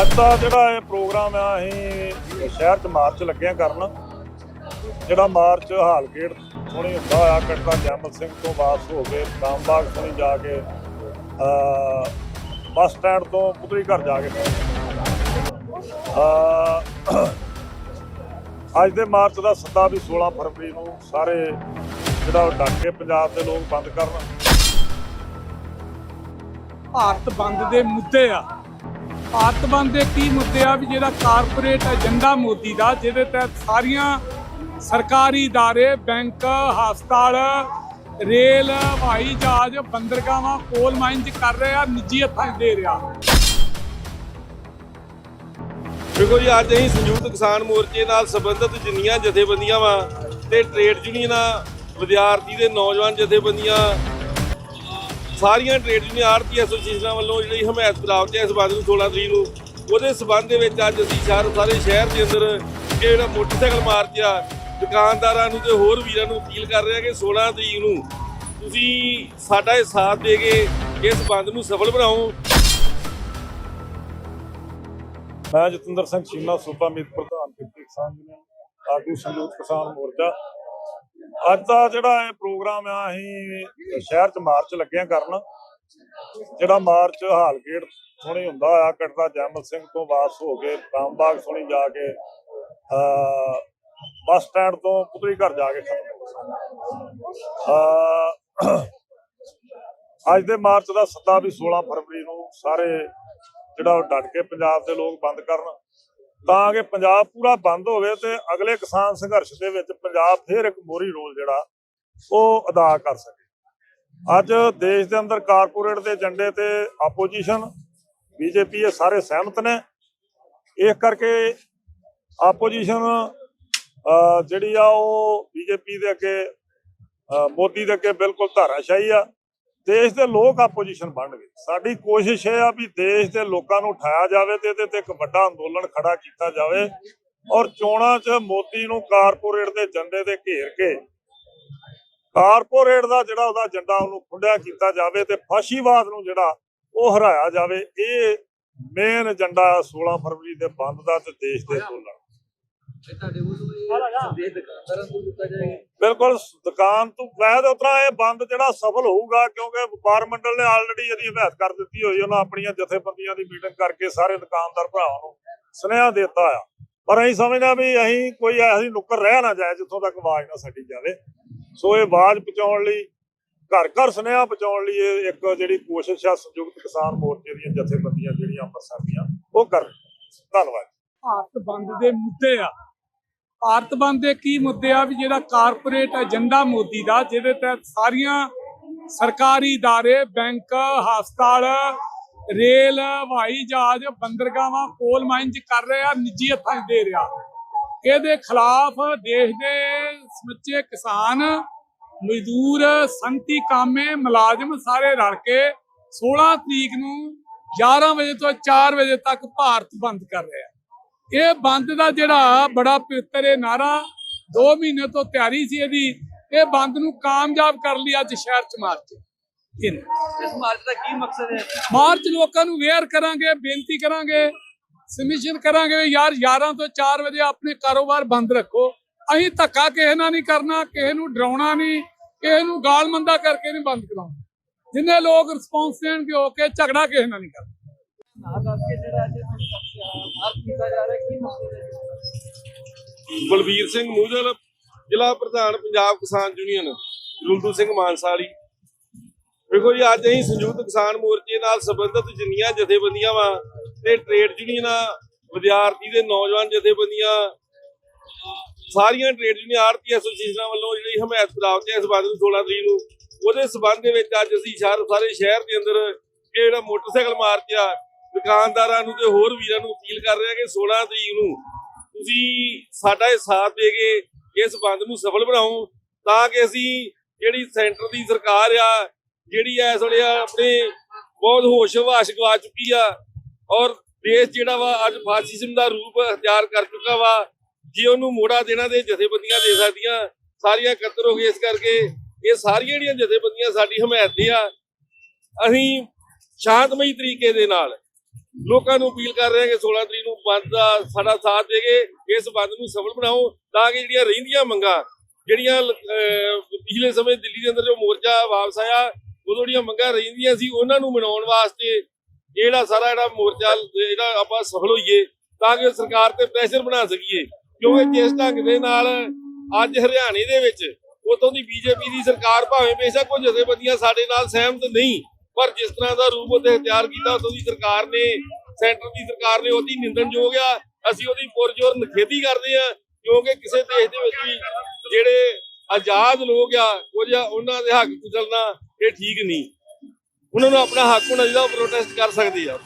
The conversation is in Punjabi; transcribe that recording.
ਅੱਜ ਦਾ ਜਿਹੜਾ ਇਹ ਪ੍ਰੋਗਰਾਮ ਆ, ਅਸੀਂ ਸ਼ਹਿਰ 'ਚ ਮਾਰਚ ਲੱਗਿਆ ਕਰਨ। ਜਿਹੜਾ ਮਾਰਚ ਹਾਲਗੇਟ ਥੋੜੀ ਹੁੰਦਾ ਹੋਇਆ ਕਟਦਾ ਜੈਮਲ ਸਿੰਘ ਤੋਂ ਵਾਪਸ ਹੋ ਕੇ ਰਾਮਬਾਗ ਥੋੜੀ ਜਾ ਕੇ ਅ ਬੱਸ ਸਟੈਂਡ ਤੋਂ ਪੁਤਰੀ ਘਰ ਜਾ ਕੇ। ਅ ਅੱਜ ਦੇ ਮਾਰਚ ਦਾ ਸੱਦਾ ਵੀ 16 ਫਰਵਰੀ ਨੂੰ ਸਾਰੇ ਜਿਹੜਾ ਉਹ ਡੱਕ ਕੇ ਪੰਜਾਬ ਦੇ ਲੋਕ ਬੰਦ ਕਰਨ। ਭਾਰਤ ਬੰਦ ਦੇ ਮੁੱਦੇ ਆ। ਭਾਰਤ ਬੰਦ ਦੇ ਕੀ ਮੁੱਦੇ ਆ ਵੀ ਜਿਹੜਾ ਕਾਰਪੋਰੇਟ ਏਜੰਡਾ ਮੋਦੀ ਦਾ ਜਿਹਦੇ ਤਹਿਤ ਸਾਰੀਆਂ ਸਰਕਾਰੀ ادارے ਬੈਂਕ ਹਸਪਤਾਲ ਰੇਲ ਹਵਾਈ ਜਹਾਜ਼ ਬੰਦਰਗਾਹਾਂ ਕੋਲ ਮਾਈਨ ਚ ਕਰ ਰਹੇ ਆ ਨਿੱਜੀ ਹੱਥਾਂ 'ਚ ਦੇ ਰਿਹਾ ਦੇਖੋ ਜੀ ਅੱਜ ਅਸੀਂ ਸੰਯੁਕਤ ਕਿਸਾਨ ਮੋਰਚੇ ਨਾਲ ਸੰਬੰਧਿਤ ਜਿੰਨੀਆਂ ਜਥੇਬੰਦੀਆਂ ਵਾ ਤੇ ਟ੍ਰੇਡ ਯੂਨੀਅਨਾਂ ਵਿਦਿਆਰਥੀ ਦੇ ਨੌਜਵਾਨ ਜਥੇਬੰਦੀਆਂ ਸਾਰੀਆਂ ਟ੍ਰੇਡ ਯੂਨੀਅਨ ਆੜਤੀ ਐਸੋਸੀਏਸ਼ਨਾਂ ਵੱਲੋਂ ਜਿਹੜੀ ਹਮਾਇਤ ਪ੍ਰਾਪਤ ਹੈ ਇਸ ਬਾਤ ਨੂੰ 16 ਤਰੀਕ ਨੂੰ ਉਹਦੇ ਸਬੰਧ ਦੇ ਵਿੱਚ ਅੱਜ ਅਸੀਂ ਸ਼ਹਿਰ ਸਾਰੇ ਸ਼ਹਿਰ ਦੇ ਅੰਦਰ ਇਹ ਜਿਹੜਾ ਮੋਟਰਸਾਈਕਲ ਮਾਰਚ ਆ ਦੁਕਾਨਦਾਰਾਂ ਨੂੰ ਤੇ ਹੋਰ ਵੀਰਾਂ ਨੂੰ ਅਪੀਲ ਕਰ ਰਹੇ ਕਿ 16 ਤਰੀਕ ਨੂੰ ਤੁਸੀਂ ਸਾਡਾ ਇਹ ਸਾਥ ਦੇ ਕੇ ਇਸ ਬੰਦ ਨੂੰ ਸਫਲ ਬਣਾਓ। ਮੈਂ ਜਤਿੰਦਰ ਸਿੰਘ ਚੀਮਾ ਸੂਬਾ ਮੀਤ ਪ੍ਰਧਾਨ ਕਿਰਤੀ ਕਿਸਾਨ ਯੂਨੀਅਨ, ਆਗੂ ਸੰਯੁਕਤ ਕਿਸਾਨ ਮੋਰਚਾ। ਅੱਜ ਦਾ ਜਿਹੜਾ ਇਹ ਪ੍ਰੋਗਰਾਮ ਆ, ਅਸੀਂ ਸ਼ਹਿਰ 'ਚ ਮਾਰਚ ਲੱਗਿਆ ਕਰਨ। ਜਿਹੜਾ ਮਾਰਚ ਹਾਲਗੇਟ ਥੋੜੀ ਹੁੰਦਾ ਆ ਕਟਦਾ ਜੈਮਲ ਸਿੰਘ ਤੋਂ ਵਾਪਸ ਹੋ ਕੇ, ਰਾਮਬਾਗ ਥੋੜੀ ਜਾ ਕੇ ਬੱਸ ਸਟੈਂਡ ਤੋਂ ਪੁਤਰੀ ਘਰ ਜਾ ਕੇ ਖਤਮ ਅੱਜ ਦੇ ਮਾਰਚ ਦਾ ਸੱਦਾ ਵੀ 16 ਫਰਵਰੀ ਨੂੰ ਸਾਰੇ ਜਿਹੜਾ ਉਹ ਡਟ ਕੇ ਪੰਜਾਬ ਦੇ ਲੋਕ ਬੰਦ ਕਰਨ। ਤਾਂ ਕਿ ਪੰਜਾਬ ਪੂਰਾ ਬੰਦ ਹੋਵੇ ਤੇ ਅਗਲੇ ਕਿਸਾਨ ਸੰਘਰਸ਼ ਦੇ ਵਿੱਚ ਪੰਜਾਬ ਫੇਰ ਇੱਕ ਮੋਰੀ ਰੋਲ ਜਿਹੜਾ ਉਹ ਅਦਾ ਕਰ ਸਕੇ। ਅੱਜ ਦੇਸ਼ ਦੇ ਅੰਦਰ ਕਾਰਪੋਰੇਟ ਦੇ ਏਜੰਡੇ ਤੇ ਆਪੋਜੀਸ਼ਨ, ਬੀਜੇਪੀ ਇਹ ਸਾਰੇ ਸਹਿਮਤ ਨੇ। ਇਸ ਕਰਕੇ ਆਪੋਜੀਸ਼ਨ ਜਿਹੜੀ ਆ ਉਹ ਬੀਜੇਪੀ ਦੇ ਅੱਗੇ ਮੋਦੀ ਦੇ ਅੱਗੇ ਬਿਲਕੁਲ ਧਾਰਾਸ਼ਾਹੀ ਆ। ਦੇਸ਼ ਦੇ ਲੋਕ ਆਪੋਜੀਸ਼ਨ ਬਣਨਗੇ। ਸਾਡੀ ਕੋਸ਼ਿਸ਼ ਇਹ ਆ ਵੀ ਦੇਸ਼ ਦੇ ਲੋਕਾਂ ਨੂੰ ਉਠਾਇਆ ਜਾਵੇ ਤੇ ਇਹਦੇ ਤੇ ਇੱਕ ਵੱਡਾ ਅੰਦੋਲਨ ਖੜਾ ਕੀਤਾ ਜਾਵੇ ਔਰ ਚੋਣਾਂ 'ਚ ਮੋਦੀ ਨੂੰ ਕਾਰਪੋਰੇਟ ਦੇ ਏਜੰਡੇ ਤੇ ਘੇਰ ਕੇ ਕਾਰਪੋਰੇਟ ਦਾ ਜਿਹੜਾ ਉਹਦਾ ਏਜੰਡਾ ਉਹਨੂੰ ਖੁੰਡਿਆ ਕੀਤਾ ਜਾਵੇ ਤੇ ਫਾਸ਼ੀਵਾਦ ਨੂੰ ਜਿਹੜਾ ਉਹ ਹਰਾਇਆ ਜਾਵੇ, ਇਹ ਮੇਨ ਏਜੰਡਾ 16 ਫਰਵਰੀ ਦੇ ਬੰਦ ਦਾ ਤੇ ਦੇਸ਼ ਦੇ ਅੰਦੋਲਨ ਤੁਹਾਡੇ ਵੱਲੋਂ ਇਹ ਸੰਦੇਸ਼ ਦੁਕਾਨਦਾਰਾਂ ਨੂੰ ਦਿੱਤਾ ਜਾਏਗਾ ਬਿਲਕੁਲ, ਦੁਕਾਨ ਤੋਂ ਵੈਸੇ ਉਤਰਾ, ਇਹ ਬੰਦ ਜਿਹੜਾ ਸਫਲ ਹੋਊਗਾ, ਕਿਉਂਕਿ ਵਪਾਰ ਮੰਡਲ ਨੇ ਆਲਰੇਡੀ ਇਹਦੀ ਹਮਾਇਤ ਕਰ ਦਿੱਤੀ ਹੋਈ, ਉਹਨਾਂ ਆਪਣੀਆਂ ਜਥੇਬੰਦੀਆਂ ਦੀ ਮੀਟਿੰਗ ਕਰਕੇ ਸਾਰੇ ਦੁਕਾਨਦਾਰ ਭਰਾਵਾਂ ਨੂੰ ਸੁਨੇਹਾ ਦਿੱਤਾ ਆ ਪਰ ਅਸੀਂ ਸਮਝਦਾ ਵੀ ਅਸੀਂ ਕੋਈ ਐਸੀ ਨੁੱਕਰ ਰਹਿ ਨਾ ਜਾਏ, ਜਿੱਥੋਂ ਤੱਕ ਆਵਾਜ਼ ਨਾ ਸਾਡੀ ਜਾਵੇ। ਸੋ ਇਹ ਆਵਾਜ਼ ਪਹੁੰਚਾਉਣ ਲਈ, ਘਰ ਘਰ ਸੁਨੇਹਾ ਪਹੁੰਚਾਉਣ ਲਈ ਇਹ ਇੱਕ ਜਿਹੜੀ ਕੋਸ਼ਿਸ਼ ਆ, ਸੰਯੁਕਤ ਕਿਸਾਨ ਮੋਰਚੇ ਦੀਆਂ ਜਥੇਬੰਦੀਆਂ ਜਿਹੜੀਆਂ ਅੰਮ੍ਰਿਤਸਰ ਦੀਆਂ, ਉਹ ਕਰ ਧੰਨਵਾਦ। ਭਾਰਤ ਬੰਦ ਦੇ ਮੁੱਦੇ ਆ। ਭਾਰਤ ਬੰਦ ਦੇ ਕੀ ਮੁੱਦੇ ਆ ਵੀ ਜਿਹੜਾ ਕਾਰਪੋਰੇਟ ਏਜੰਡਾ ਮੋਦੀ ਦਾ ਜਿਹਦੇ ਤਹਿਤ ਸਾਰੀਆਂ ਸਰਕਾਰੀ ادارے ਬੈਂਕ ਹਸਪਤਾਲ ਰੇਲ ਹਵਾਈ ਜਹਾਜ਼ ਬੰਦਰਗਾਹਾਂ ਕੋਲ ਮਾਈਨ ਚ ਕਰ ਰਹੇ ਆ ਨਿੱਜੀ ਹੱਥਾਂ 'ਚ ਦੇ ਰਿਹਾ ਇਹਦੇ ਖਿਲਾਫ ਦੇਸ਼ ਦੇ ਸਮੁੱਚੇ ਕਿਸਾਨ ਮਜ਼ਦੂਰ ਸੰਤੀ ਕਾਮੇ ਮੁਲਾਜ਼ਮ ਸਾਰੇ ਰਲ ਕੇ 16 ਤਰੀਕ ਨੂੰ 11 ਵਜੇ ਤੋਂ 4 ਵਜੇ ਤੱਕ ਭਾਰਤ ਬੰਦ ਕਰ ਰਹੇ ਆ ਇਹ ਬੰਦ ਦਾ ਜਿਹੜਾ ਬੜਾ ਪਵਿੱਤਰ ਇਹ ਨਾਰਾ 2 ਮਹੀਨੇ ਤੋਂ ਤਿਆਰੀ ਸੀ ਇਹਦੀ। ਇਹ ਬੰਦ ਨੂੰ ਕਾਮਯਾਬ ਕਰ ਲਈ ਅੱਜ ਸ਼ਹਿਰ ਚ ਮਾਰਚ। ਇਸ ਮਾਰਚ ਦਾ ਕੀ ਮਕਸਦ ਹੈ? ਮਾਰਚ ਲੋਕਾਂ ਨੂੰ ਵੇਅਰ ਕਰਾਂਗੇ ਬੇਨਤੀ ਕਰਾਂਗੇ ਸਬਮਿਸ਼ਨ ਕਰਾਂਗੇ ਵੀ ਯਾਰ 11 ਤੋਂ 4 ਵਜੇ ਆਪਣੇ ਕਾਰੋਬਾਰ ਬੰਦ ਰੱਖੋ। ਅਸੀਂ ਧੱਕਾ ਕਿਸੇ ਨਾਲ ਨਹੀਂ ਕਰਨਾ ਕਿਸੇ ਨੂੰ ਡਰਾਉਣਾ ਨਹੀਂ ਕਿਸੇ ਨੂੰ ਗਾਲ ਮੰਦਾ ਕਰਕੇ ਨਹੀਂ ਬੰਦ ਕਰਾਉਣਾ। ਜਿੰਨੇ ਲੋਕ ਰਿਸਪੌਂਸ ਦੇਣਗੇ ਹੋ ਕੇ ਝਗੜਾ ਕਿਸੇ ਨਾਲ ਨਹੀਂ ਕਰਨਾ। ਬਲਬੀਰ ਸਿੰਘ ਮੂਜਲ, ਜ਼ਿਲ੍ਹਾ ਪ੍ਰਧਾਨ ਪੰਜਾਬ ਕਿਸਾਨ ਯੂਨੀਅਨ ਰੁਲਦੂ ਸਿੰਘ ਮਾਨਸਾਲੀ। ਵੇਖੋ ਜੀ, ਅੱਜ ਅਸੀਂ ਸੰਯੁਕਤ ਕਿਸਾਨ ਮੋਰਚੇ ਨਾਲ ਸੰਬੰਧਿਤ ਜਿੰਨੀਆਂ ਜਥੇਬੰਦੀਆਂ ਵਾ ਤੇ ਟ੍ਰੇਡ ਯੂਨੀਅਨਾਂ, ਵਿਦਿਆਰਥੀ ਦੇ ਨੌਜਵਾਨ ਜਥੇਬੰਦੀਆਂ, ਸਾਰੀਆਂ ਟ੍ਰੇਡ ਯੂਨੀਅਨ ਆੜਤੀ ਐਸੋਸੀਏਸ਼ਨਾਂ ਵੱਲੋਂ ਜਿਹੜੀ ਹਮਾਇਤ ਪ੍ਰਾਪਤ ਹੈ ਇਸ ਬਾਤ 16 ਤਰੀਕ ਨੂੰ, ਉਹਦੇ ਸਬੰਧ ਦੇ ਵਿੱਚ ਅੱਜ ਅਸੀਂ ਸਾਰੇ ਸ਼ਹਿਰ ਦੇ ਅੰਦਰ ਜਿਹੜਾ ਮੋਟਰਸਾਈਕਲ ਮਾਰਚ ਆ ਦੁਕਾਨਦਾਰਾਂ ਨੂੰ ਤੇ ਹੋਰ ਵੀਰਾਂ ਨੂੰ ਅਪੀਲ ਕਰ ਰਿਹਾ ਕਿ 16 ਤਰੀਕ ਨੂੰ ਤੁਸੀਂ ਸਾਡਾ ਇਹ ਸਾਥ ਦੇ ਕੇ ਇਸ ਬੰਦ ਨੂੰ ਸਫਲ ਬਣਾਓ, ਤਾਂ ਕਿ ਅਸੀਂ ਜਿਹੜੀ ਸੈਂਟਰ ਦੀ ਸਰਕਾਰ ਆ, ਜਿਹੜੀ ਇਸ ਵੇਲੇ ਆ ਆਪਣੇ ਬਹੁਤ ਹੋਸ਼ ਹਵਾਸ਼ ਗਵਾ ਚੁੱਕੀ ਆ ਔਰ ਦੇਸ਼ ਜਿਹੜਾ ਵਾ ਅੱਜ ਫਾਸਿਜ਼ਮ ਦਾ ਰੂਪ ਅਖਤਿਆਰ ਕਰ ਚੁੱਕਾ ਵਾ, ਜੇ ਉਹਨੂੰ ਮੋੜਾ ਦੇਣਾ ਤੇ ਜਥੇਬੰਦੀਆਂ ਦੇ ਸਕਦੀਆਂ, ਸਾਰੀਆਂ ਕਤਰ ਹੋ ਗਏ ਇਸ ਕਰਕੇ, ਇਹ ਸਾਰੀਆਂ ਜਿਹੜੀਆਂ ਜਥੇਬੰਦੀਆਂ ਸਾਡੀ ਹਮਾਇਤ ਦੇ ਆ ਅਸੀਂ ਸ਼ਾਂਤਮਈ ਤਰੀਕੇ ਦੇ ਨਾਲ ਲੋਕਾਂ ਨੂੰ ਅਪੀਲ ਕਰ ਰਹੇ ਹਾਂ ਕਿ 16 ਤਰੀਕ ਨੂੰ ਬੰਦ ਦਾ ਸਾਡਾ ਸਾਥ ਦੇਗੇ ਇਸ ਬੰਦ ਨੂੰ ਸਫਲ ਬਣਾਓ ਤਾਂ ਕਿ ਜਿਹੜੀਆਂ ਰਹਿੰਦੀਆਂ ਮੰਗਾਂ ਜਿਹੜੀਆਂ ਪਿਛਲੇ ਸਮੇਂ ਦਿੱਲੀ ਦੇ ਅੰਦਰ ਜੋ ਮੋਰਚਾ ਵਾਪਸ ਆਇਆ ਉਦੋਂ ਜਿਹੜੀਆਂ ਮੰਗਾਂ ਰਹਿੰਦੀਆਂ ਸੀ ਉਹਨਾਂ ਨੂੰ ਮਨਾਉਣ ਵਾਸਤੇ ਜਿਹੜਾ ਸਾਰਾ ਜਿਹੜਾ ਮੋਰਚਾ ਜਿਹੜਾ ਆਪਾਂ ਸਫਲ ਹੋਈਏ ਤਾਂ ਕਿ ਸਰਕਾਰ ਤੇ ਪ੍ਰੈਸ਼ਰ ਬਣਾ ਸਕੀਏ। ਕਿਉਂਕਿ ਜਿਸ ਢੰਗ ਦੇ ਨਾਲ ਅੱਜ ਹਰਿਆਣੇ ਦੇ ਵਿੱਚ ਉਤੋਂ ਦੀ ਬੀਜੇਪੀ ਦੀ ਸਰਕਾਰ ਭਾਵੇਂ ਬੇਸ਼ੱਕ ਕੁਝ ਜਥੇਬੰਦੀਆਂ ਸਾਡੇ ਨਾਲ ਸਹਿਮਤ ਨਹੀਂ ਪਰ ਜਿਸ ਤਰ੍ਹਾਂ ਦਾ ਰੂਪ ਉਹਦੇ ਇਖਤਿਆਰ ਕੀਤਾ ਉਤੋਂ ਦੀ ਸਰਕਾਰ ਨੇ, ਸੈਂਟਰ ਦੀ ਸਰਕਾਰ ਨੇ ਉਹਦੀ ਨਿੰਦਣਯੋਗ ਆ। ਅਸੀਂ ਉਹਦੀ ਪੁਰਜੋਰ ਨਿਖੇਧੀ ਕਰਦੇ ਆ, ਕਿਉਂਕਿ ਕਿਸੇ ਦੇਸ਼ ਦੇ ਵਿੱਚ ਵੀ ਜਿਹੜੇ ਆਜ਼ਾਦ ਲੋਕ ਆ, ਕੁਝ ਉਹਨਾਂ ਦੇ ਹੱਕ ਕੁਚਲਣਾ ਇਹ ਠੀਕ ਨਹੀਂ। ਉਹਨਾਂ ਨੂੰ ਆਪਣਾ ਹੱਕ ਹੋਣਾ ਜਿਹਦਾ ਪ੍ਰੋਟੈਸਟ ਕਰ ਸਕਦੇ ਆ।